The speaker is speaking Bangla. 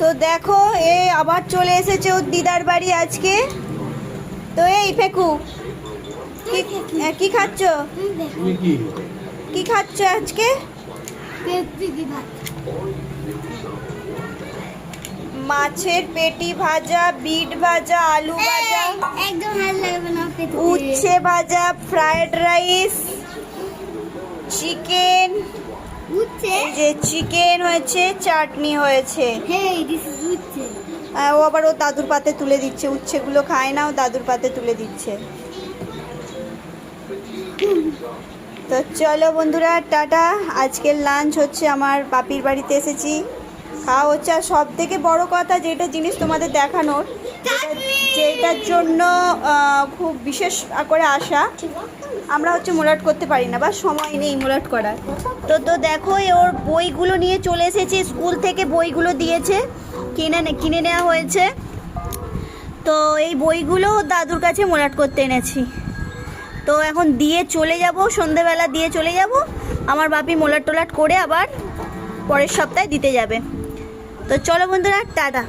তো দেখো এ আবার চলে এসেছে ওর দিদার বাড়ি আজকে। তো এই ফেকু কি খাচ্ছ? কি খাচ্ছ আজকে? মাছের পেটি ভাজা বিট ভাজা আলু ভাজা একদম ভালো লাগবে না উচ্ছে ভাজা ফ্রাইড রাইস চিকেন। যে চিকেন হয়েছে চাটনি হয়েছে। ও আবার ও দাদুর পাতে তুলে দিচ্ছে। উচ্ছেগুলো খায় না ও দাদুর পাতে তুলে দিচ্ছে। তো চলো বন্ধুরা টাটা। আজকের লাঞ্চ হচ্ছে আমার বাপির বাড়িতে এসেছি। খাওয়া হচ্ছে আর সব থেকে বড় কথা যেটা জিনিস তোমাদের দেখানোর, যেটা- যেটার জন্য খুব বিশেষ করে আসা আমরা হচ্ছে মোলাট করতে পারি না বা সময় নেই মোলাট করার। তো তো দেখো ওর বইগুলো নিয়ে চলে এসেছে, স্কুল থেকে বইগুলো দিয়েছে, কিনে কিনে নেওয়া হয়েছে। তো এই বইগুলো দাদুর কাছে মোলাট করতে এনেছি। তো এখন দিয়ে চলে যাব, সন্ধেবেলা দিয়ে চলে যাব। আমার বাপি মোলাট টোলাট করে আবার পরের সপ্তাহে দিতে যাবে। তো চলো বন্ধুরা টাটা।